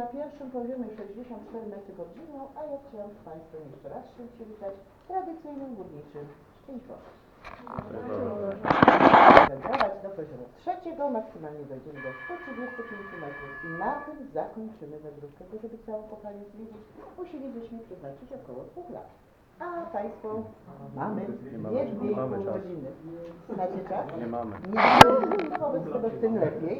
Na pierwszym poziomie 64 metry pod ziemią, a ja chciałam z Państwem jeszcze raz się przywitać tradycyjnym górniczym szczęśliwym. Wędrować do poziomu trzeciego, maksymalnie dojdziemy do 135 metrów i na tym zakończymy wędrówkę, bo żeby całą kopalnię zwiedzić, musielibyśmy przeznaczyć około dwóch lat. A Państwo mamy Nie mamy, dwie, i mamy pół godziny. Znacie czas? Nie mamy. Nie, no wobec tego tym lepiej.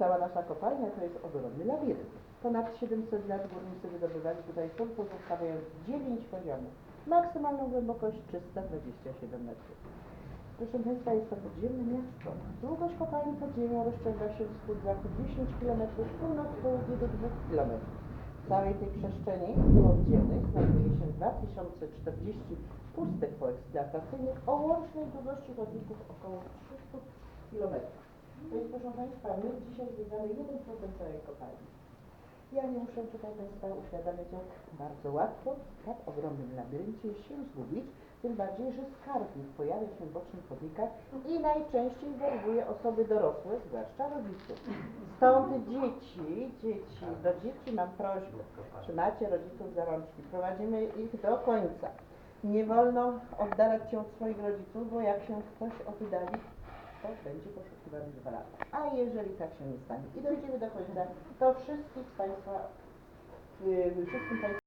Cała nasza kopalnia to jest ogromny labirynt. Ponad 700 lat górnicy wydobywali tutaj sól, pozostawiając 9 poziomów. Maksymalną głębokość 327 metrów. Proszę Państwa, jest to podziemne miasto. Długość kopalni pod ziemią rozciąga się wschód-zachód 10 km, północ-południe do 2 km. W całej tej przestrzeni podziemnej znajduje się 2040 pustek poeksploatacyjnych o łącznej długości chodników około 300 km. Więc proszę Państwa, my dzisiaj zwiedzamy 1% całej kopalni. Ja nie muszę tutaj Państwa uświadamiać, jak bardzo łatwo w tak ogromnym labiryncie się zgubić, tym bardziej, że skarbnik pojawia się w bocznych chodnikach i najczęściej werbuje osoby dorosłe, zwłaszcza rodziców. Stąd dzieci, dzieci, do dzieci mam prośbę, trzymacie rodziców za rączki, prowadzimy ich do końca. Nie wolno oddalać się od swoich rodziców, bo jak się ktoś oddali, to będzie poszukiwany dwa lata. A jeżeli tak się nie stanie i dojdziemy do końca, to wszystkich Państwa, yy, wszystkim Państwu